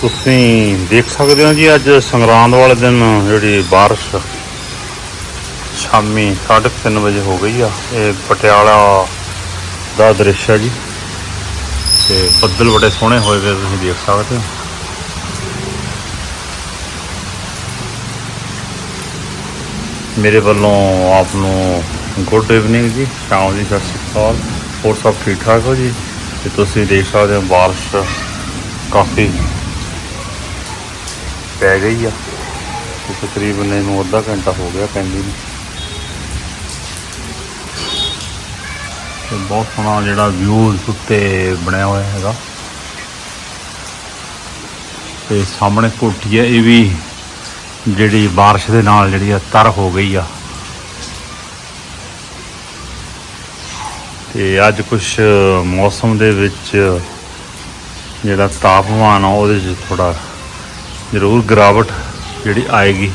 ਤੁਸੀਂ ਦੇਖ ਸਕਦੇ ਹੋ ਜੀ ਅੱਜ ਸੰਗਰਾਂਦ ਵਾਲੇ ਦਿਨ, ਜਿਹੜੀ ਬਾਰਿਸ਼ ਸ਼ਾਮੀ 3:30 ਵਜੇ ਹੋ ਗਈ ਆ। ਇਹ ਪਟਿਆਲਾ ਦਾ ਦ੍ਰਿਸ਼ ਹੈ ਜੀ। ਤੇ ਬੱਦਲ ਬੜੇ ਸੋਹਣੇ ਹੋਏ ਵੇ, ਤੁਸੀਂ ਦੇਖ ਸਕਦੇ ਹੋ। ਮੇਰੇ ਵੱਲੋਂ ਆਪ ਨੂੰ ਗੁੱਡ ਇਵਨਿੰਗ ਜੀ, ਸ਼ਾਮ ਦੀ ਸਤਿ ਸ਼੍ਰੀ ਅਕਾਲ। ਹੋਰ ਸਭ ਠੀਕ ਠਾਕ ਹੋ ਜੀ? ਤੇ ਤੁਸੀਂ ਦੇਖ ਸਕਦੇ ਹੋ ਬਾਰਿਸ਼ ਕਾਫੀ ਪੈ ਗਈ ਆ। ਤੇ ਤਕਰੀਬਨ ਇਹਨੂੰ ਅੱਧਾ ਘੰਟਾ ਹੋ ਗਿਆ ਪੈਂਦੀ ਨੂੰ। ਤੇ ਬਹੁਤ ਸੋਹਣਾ ਜਿਹੜਾ ਵਿਊਜ਼ ਉੱਤੇ ਬਣਿਆ ਹੋਇਆ ਹੈਗਾ। ਤੇ ਸਾਹਮਣੇ ਕੋਠੀ ਹੈ, ਇਹ ਵੀ ਜਿਹੜੀ ਬਾਰਿਸ਼ ਦੇ ਨਾਲ ਜਿਹੜੀ ਆ ਤਰ ਹੋ ਗਈ ਆ। ਤੇ ਅੱਜ ਕੁਝ ਮੌਸਮ ਦੇ ਵਿੱਚ ਜਿਹੜਾ ਤਾਪਮਾਨ ਆ, ਉਹਦੇ 'ਚ ਥੋੜਾ ਜ਼ਰੂਰ ਗਿਰਾਵਟ ਜਿਹੜੀ ਆਏਗੀ।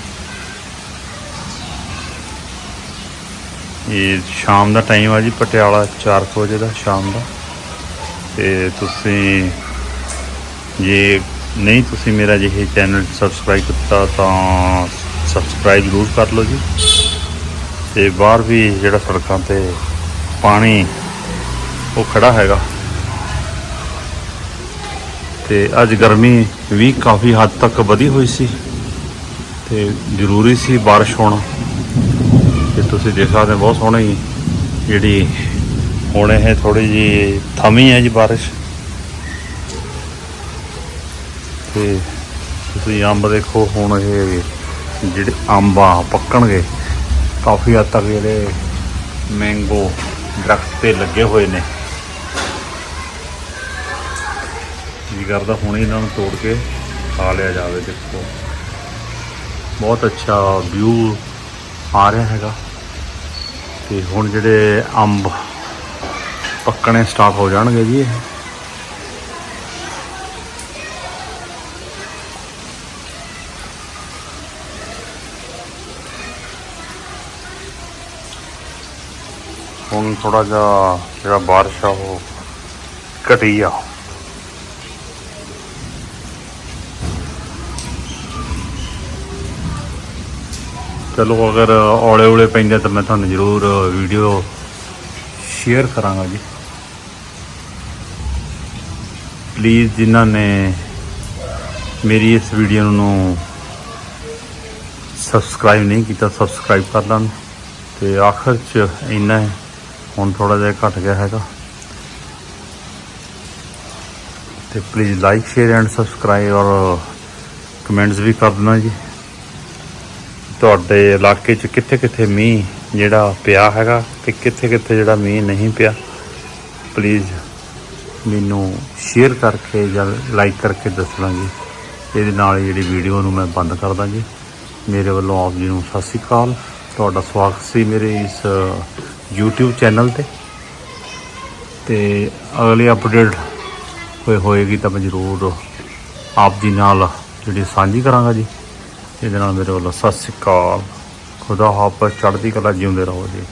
ਇਹ ਸ਼ਾਮ ਦਾ ਟਾਈਮ ਆ ਜੀ, ਪਟਿਆਲਾ 4 ਕੁ ਵਜੇ ਦਾ ਸ਼ਾਮ ਦਾ। ਤੇ ਤੁਸੀਂ ਜੇ ਨਹੀਂ ਤੁਸੀਂ ਮੇਰਾ ਜੇ ਇਹ ਚੈਨਲ ਸਬਸਕ੍ਰਾਈਬ ਕੀਤਾ ਤਾਂ ਸਬਸਕ੍ਰਾਈਬ ਜ਼ਰੂਰ ਕਰ ਲਓ ਜੀ। ਤੇ ਬਾਹਰ ਵੀ ਜਿਹੜਾ ਸੜਕਾਂ ਤੇ ਪਾਣੀ ਉਹ ਖੜਾ ਹੈਗਾ। ਤੇ ਅੱਜ ਗਰਮੀ ਵੀ ਕਾਫੀ ਹੱਦ ਤੱਕ ਵਧੀ ਹੋਈ ਸੀ ਤੇ ਜ਼ਰੂਰੀ ਸੀ ਬਾਰਿਸ਼ ਹੋਣਾ। ਤੇ ਤੁਸੀਂ ਦੇਖ ਸਕਦੇ ਹੋ, ਬਹੁਤ ਸੋਹਣੀ ਜਿਹੜੀ ਹੁਣ ਇਹ ਥੋੜੀ ਜੀ ਥਮੀ ਹੈ ਜੀ ਬਾਰਿਸ਼। ਤੇ ਤੁਸੀਂ ਅੰਬ ਦੇਖੋ, ਹੁਣ ਇਹ ਜਿਹੜੇ ਅੰਬ ਆ, ਪੱਕਣਗੇ। ਕਾਫੀ ਹੱਦ ਤੱਕ ਜਿਹੜੇ ਮੈਂਗੋ ਦਰਖਤ ਤੇ ਲੱਗੇ ਹੋਏ ਨੇ। ਜੀ ਕਰਦਾ, ਹੁਣ ਇਹਨਾਂ ਨੂੰ ਤੋੜ ਕੇ ਖਾ ਲਿਆ ਜਾਵੇ ਦੇਖੋ। ਬਹੁਤ ਅੱਛਾ ਵਿਊ ਆ ਰਿਹਾ ਹੈਗਾ। ਤੇ ਹੁਣ ਜਿਹੜੇ ਅੰਬ ਪੱਕਣੇ ਸਟਾਰਟ ਹੋ ਜਾਣਗੇ ਜੀ ਇਹ। ਹੁਣ ਥੋੜਾ ਜਿਹਾ ਜਿਹੜਾ ਬਾਰਿਸ਼ ਆ ਉਹ ਘਟੀ ਆ। ਚਲੋ ਅਗਰ ਔਲੇ ਔਲੇ ਪੈਂਦੇ ਤਾਂ ਮੈਂ ਤੁਹਾਨੂੰ ਜ਼ਰੂਰ ਵੀਡੀਓ ਸ਼ੇਅਰ ਕਰਾਂਗਾ ਜੀ। ਪਲੀਜ਼ ਜਿਨ੍ਹਾਂ ਨੇ ਮੇਰੀ ਇਸ ਵੀਡੀਓ ਨੂੰ ਸਬਸਕ੍ਰਾਈਬ ਨਹੀਂ ਕੀਤਾ ਸਬਸਕ੍ਰਾਈਬ ਕਰ ਲੈਣ। ਤੇ ਆਖਰ ਚ ਇੰਨਾ ਹੈ। ਹੁਣ ਥੋੜਾ ਜਿਹਾ ਘਟ ਗਿਆ ਹੈਗਾ। ਤੇ please like share and subscribe ਔਰ ਕਮੈਂਟਸ ਵੀ ਕਰ ਦੇਣਾ ਜੀ। ਤੁਹਾਡੇ ਇਲਾਕੇ 'ਚ ਕਿੱਥੇ ਕਿੱਥੇ ਮੀਂਹ ਜਿਹੜਾ ਪਿਆ ਹੈਗਾ ਤੇ ਕਿੱਥੇ ਕਿੱਥੇ ਜਿਹੜਾ ਮੀਂਹ ਨਹੀਂ ਪਿਆ? ਪਲੀਜ਼ ਮੈਨੂੰ ਸ਼ੇਅਰ ਕਰਕੇ ਜਾਂ ਲਾਈਕ ਕਰਕੇ ਦੱਸਣਾ ਜੀ ਇਹਦੇ ਨਾਲ ਜਿਹੜੀ ਵੀਡੀਓ ਨੂੰ ਮੈਂ ਬੰਦ ਕਰਦਾਂ ਜੀ ਮੇਰੇ ਵੱਲੋਂ ਆਪ ਜੀ ਨੂੰ ਸਤਿ ਸ਼੍ਰੀ ਅਕਾਲ। ਤੁਹਾਡਾ ਸਵਾਗਤ ਸੀ ਮੇਰੇ ਇਸ YouTube ਚੈਨਲ ਤੇ। ਤੇ ਅਗਲੀ ਅਪਡੇਟ ਹੋਏ ਹੋਏਗੀ ਤਾਂ ਮੈਂ ਜ਼ਰੂਰ ਆਪ ਜੀ ਨਾਲ ਜਿਹੜੀ ਸਾਂਝੀ ਕਰਾਂਗਾ ਜੀ। ਇਹਦੇ ਨਾਲ ਮੇਰੇ ਵੱਲੋਂ ਸਤਿ ਸ਼੍ਰੀ ਅਕਾਲ। ਖੁਦਾ ਹਾਫਿਜ਼ ਚੜ੍ਹਦੀ ਕਲਾ ਜਿਉਂਦੇ ਰਹੋ ਜੀ।